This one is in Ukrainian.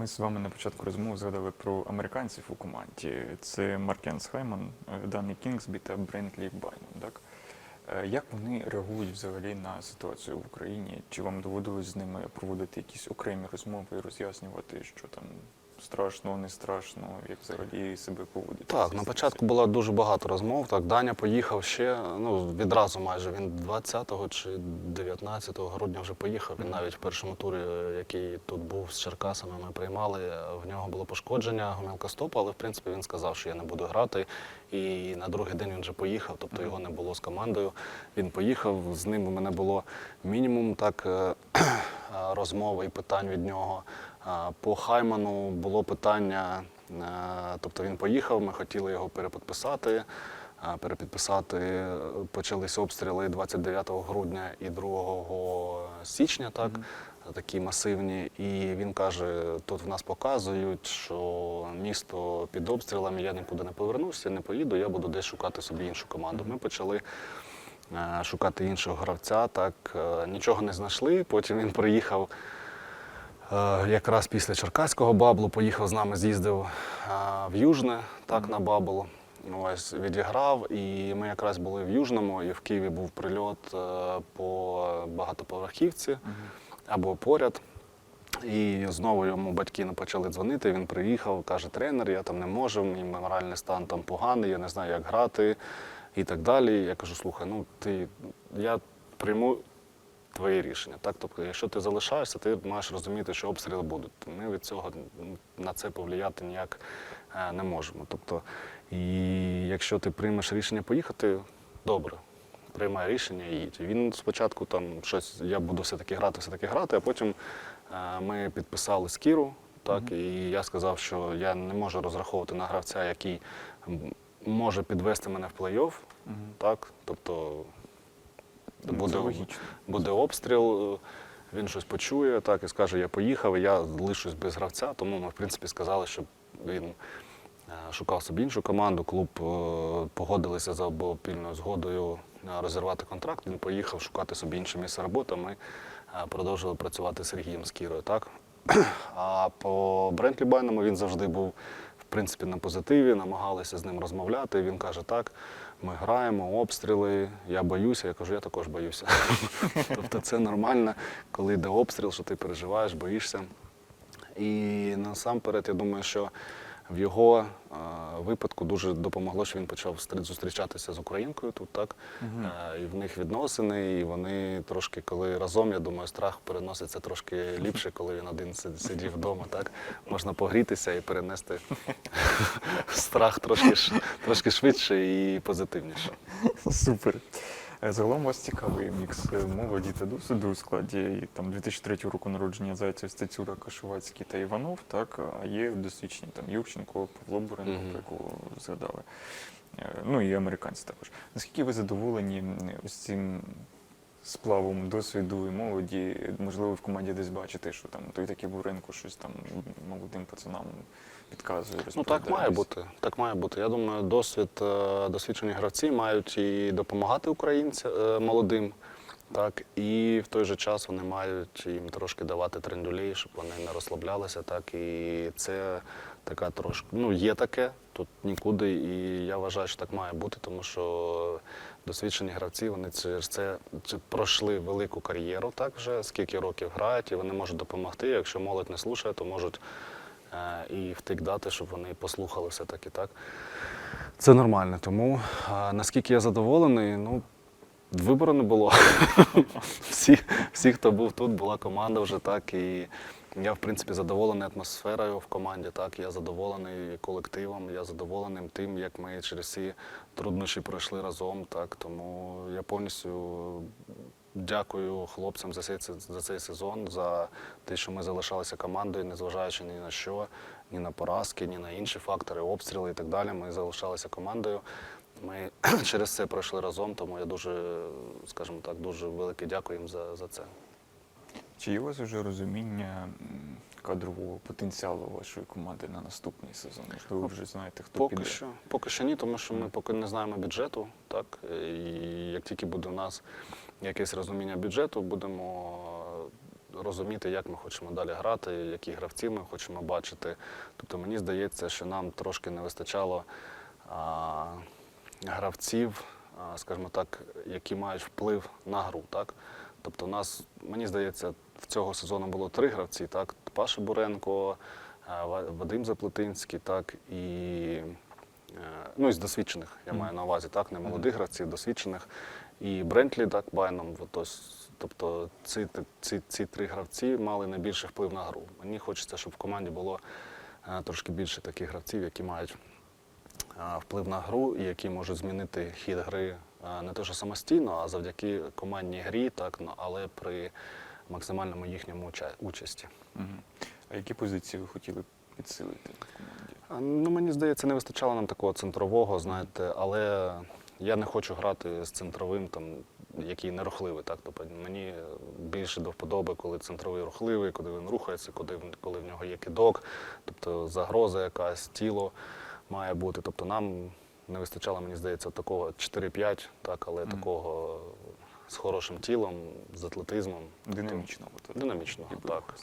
Ми з вами на початку розмови згадали про американців у команді. Це Маркенс Хайман, е, Дані Кінгсбі та Брентлі Байман. Так? Е, Як вони реагують взагалі на ситуацію в Україні? Чи вам доводилось з ними проводити якісь окремі розмови і роз'яснювати, що там страшно, не страшно, як взагалі себе поводити? Так, на початку було дуже багато розмов. Так, Даня поїхав ще ну, відразу майже. Він 20 чи 19 грудня вже поїхав. Він навіть в першому турі, який тут був з Черкасами, ми приймали. В нього було пошкодження гомілка стопу, але в принципі він сказав, що я не буду грати. І на другий день він вже поїхав, тобто його не було з командою. Він поїхав, з ним у мене було мінімум так е, розмов і питань від нього. По Хайману було питання, е, тобто він поїхав, ми хотіли його перепідписати. Перепідписати е, почались обстріли 29 грудня і 2 січня, так, такі масивні. І він каже: тут в нас показують, що місто під обстрілами, я нікуди не повернуся, не поїду, я буду десь шукати собі іншу команду. Ми почали е, шукати іншого гравця, так, е, нічого не знайшли. Потім він приїхав. Е, Якраз після Черкаського баблу поїхав з нами, з'їздив е, в Южне, так, на бабл. Ось відіграв, і ми якраз були в Южному, і в Києві був прильот е, по багатоповерхівці або поряд. І знову йому батьки почали дзвонити. Він приїхав, каже, тренер, я там не можу, мій моральний стан там поганий, я не знаю, як грати і так далі. Я кажу, слухай, ну ти я прийму твоє рішення. Так? Тобто, якщо ти залишаєшся, ти маєш розуміти, що обстріли будуть. Ми від цього на це повлияти ніяк е, не можемо. Тобто, і якщо ти приймеш рішення поїхати, добре. Приймай рішення і їдь. Він спочатку там щось, я буду все-таки грати, все-таки грати, а потім е, ми підписали скіру, так, і я сказав, що я не можу розраховувати на гравця, який може підвести мене в плей-офф. Так, тобто Ну, буде, буде обстріл, е, він щось почує, так, і скаже, я поїхав, і я лишусь без гравця. Тому ми, в принципі, сказали, щоб він е, шукав собі іншу команду. Клуб е, погодилися за обопільною згодою розірвати контракт. Він поїхав шукати собі інше місце роботи. Ми продовжили працювати з Сергієм Скірою. Так? А по Брентлі Байному він завжди був принципі на позитиві, намагалися з ним розмовляти. Він каже, так, ми граємо, обстріли, я боюся. Я кажу, я також боюся. тобто це нормально, коли йде обстріл, що ти переживаєш, боїшся. І насамперед, я думаю, що в його е, випадку дуже допомогло, що він почав стр- зустрічатися з українкою тут, так? Е, і в них відносини, і вони трошки, коли разом, я думаю, страх переноситься трошки ліпше, коли він один сид- сидів вдома, так? Можна погрітися і перенести страх трошки, трошки швидше і позитивніше. Супер. Загалом у вас цікавий мікс е, молоді та досвіду у складі і, там 2003 року народження Зайцев, Стецюра, Кашувацький та Іванов, так, а є досвідчені там Юрченко, Павло Буренко, про якого згадали. Е, Ну і американці також. Наскільки ви задоволені ось цим сплавом досвіду і молоді? Можливо, в команді десь бачити, що там той такий Буренко щось там молодим пацанам підказує, Ну так має бути. Так має бути. Я думаю, досвід, е, досвідчені гравці мають і допомагати українцям е, молодим. Так, і в той же час вони мають їм трошки давати трендюлей, щоб вони не розслаблялися. Так, і це така трошки, ну є таке, тут нікуди. І я вважаю, що так має бути, тому що досвідчені гравці вони це чи пройшли велику кар'єру, так вже скільки років грають, і вони можуть допомогти. Якщо молодь не слухає, то можуть е, і втик дати, щоб вони послухали все-таки так. Це нормально. Тому е, наскільки я задоволений, ну. Вибору не було. всі, всі, хто був тут, була команда вже так. І я, в принципі, задоволений атмосферою в команді. Так, я задоволений колективом, я задоволений тим, як ми через ці труднощі пройшли разом. Так, тому я повністю дякую хлопцям за цей, за цей сезон, за те, що ми залишалися командою, незважаючи ні на що, ні на поразки, ні на інші фактори, обстріли і так далі. Ми залишалися командою. Ми через це пройшли разом, тому я дуже, скажімо так, дуже велике дякую їм за, за це. Чи є у вас вже розуміння кадрового потенціалу вашої команди на наступний сезон? Можливо, ви вже знаєте, хто Поки піде? що, поки що ні, тому що ми поки не знаємо бюджету. Так? І як тільки буде у нас якесь розуміння бюджету, будемо розуміти, як ми хочемо далі грати, які гравці ми хочемо бачити. Тобто мені здається, що нам трошки не вистачало а, гравців, скажімо так, які мають вплив на гру. Так? Тобто, у нас, мені здається, в цього сезону було три гравці: так? Паша Буренко, Вадим Заплетинський, так і Е, ну, із досвідчених, я маю на увазі, так, не молодих гравців, досвідчених. І Брентлі, так, Байном. Тобто ці, ці, ці три гравці мали найбільший вплив на гру. Мені хочеться, щоб в команді було е, трошки більше таких гравців, які мають е, вплив на гру які можуть змінити хід гри не те, що самостійно, а завдяки командній грі, так, ну, але при максимальному їхньому участі. А які позиції ви хотіли підсилити в команді? Ну, мені здається, не вистачало нам такого центрового, знаєте, але я не хочу грати з центровим, там, який не рухливий. Так? Тобто мені більше до вподоби, коли центровий рухливий, коли він рухається, коли, коли в нього є кидок, тобто загроза якась, тіло має бути. Тобто нам не вистачало, мені здається, такого 4-5, так, але Мгм. такого з хорошим тілом, з атлетизмом. Динамічного. Динамічного, так.